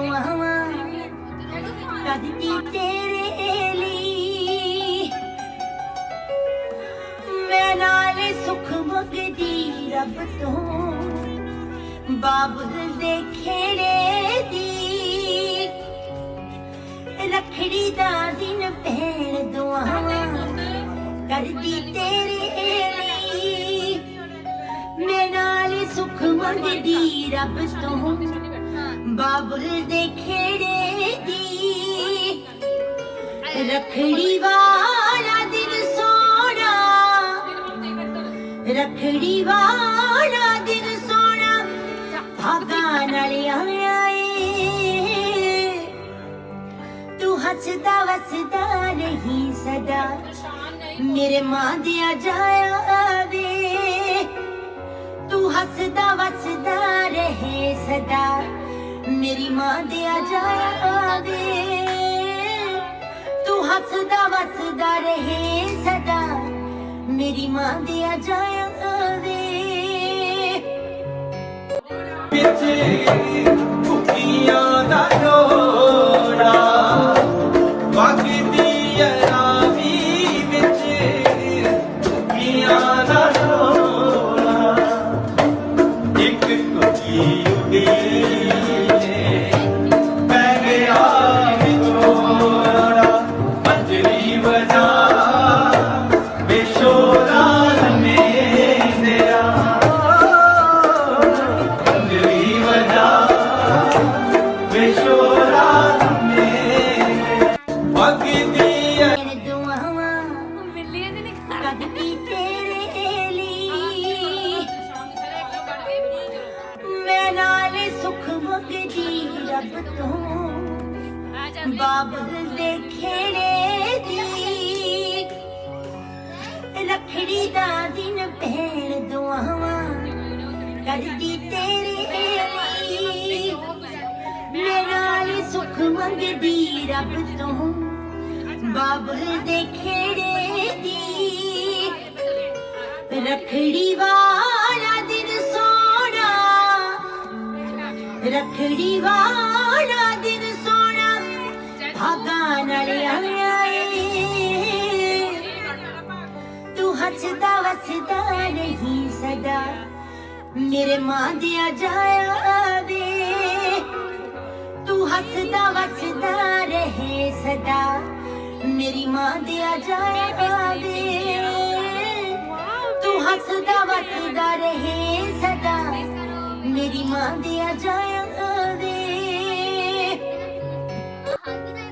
ਦੁਆਵਾਂ ਕਰਦੀ ਤੇਰੇ ਲਈ ਮੈਂ ਨਾਲ ਸੁਖ ਮੰਗਦੀ ਰੱਬ ਤੋਂ ਬਾਬਲ ਦੇ ਖੇੜੇ ਦੀ ਰਖੜੀ ਦਾ ਦਿਨ ਭੈਣ ਦੁਆਵਾਂ ਕਰਦੀ ਤੇਰੇ ਲਈ ਮੈਂ ਨਾਲ ਸੁਖ ਮੰਗਦੀ ਰੱਬ ਤੋਂ ਬਾਬਲ ਦੇ ਖੇੜੇ ਦੀ ਰਖੜੀ ਵਾਲਾ ਦਿਨ ਸੋਹਣਾ ਰਖੜੀ ਵਾਲਾ ਦਿਨ ਸੋਹਣਾ ਭਾਗਾਂ ਨਾਲ ਆਇਆ ਏ ਤੂੰ ਹੱਸਦਾ ਵਸਦਾ ਨਹੀਂ ਸਦਾ। ਮੇਰੇ ਮਾਂ ਦਿਆ ਜਾਇਆ ਵੇ। ਤੂੰ ਹੱਸਦਾ ਵਸਦਾ ਰਹੇ ਸਦਾ। ਮੇਰੀ ਮਾਂ ਦੇ ਜਾਇਆ ਵੇ ਤੂੰ ਹੱਸਦਾ ਵਸਦਾ ਰਹੇ ਸਦਾ। ਮੇਰੀ ਮਾਂ ਦਿਆ ਜਾਇਆ ਵੇ ਵਿੱਚ ਭੁੱਖੀਆਂ ਦਾ ਜੋੜਾ ਬਾਬਲ ਦੇ ਖੇੜੇ ਦੀ। ਰਖੜੀ ਦਾ ਦਿਨ ਭੈਣ ਦੁਆਵਾਂ ਕਰਦੀ ਤੇਰੇ ਲਈ। ਮੈਂ ਸੁਖ ਮੰਗਦੀ ਰੱਬ ਤੋਂ। ਬਾਬਲ ਦੇ ਖੇੜੇ ਦੀ। ਰਖੜੀ ਵਾਲਾ ਦਿਨ ਸੋਹਣਾ। ਰਖੜੀ ਵਾਲਾ ਦਿਨ ਭਾਗਾਂ ਨਾਲ ਆਇਆ ਤੂੰ ਹੱਸਦਾ ਵਸਦਾ ਨਹੀਂ ਸਦਾ ਮੇਰੇ ਮਾਂ ਦਿਆ ਜਾਇਆ ਵੇ ਤੂੰ ਹੱਸਦਾ ਵਸਦਾ ਰਹੇ ਸਦਾ ਮੇਰੀ ਮਾਂ ਦਿਆ ਜਾਇਆ ਵੇ ਤੂੰ ਹੱਸਦਾ ਵਸਦਾ ਰਹੇ ਸਦਾ ਮੇਰੀ ਮਾਂ ਦੇ ਆ ਜਾਇਆ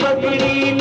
पकड़ी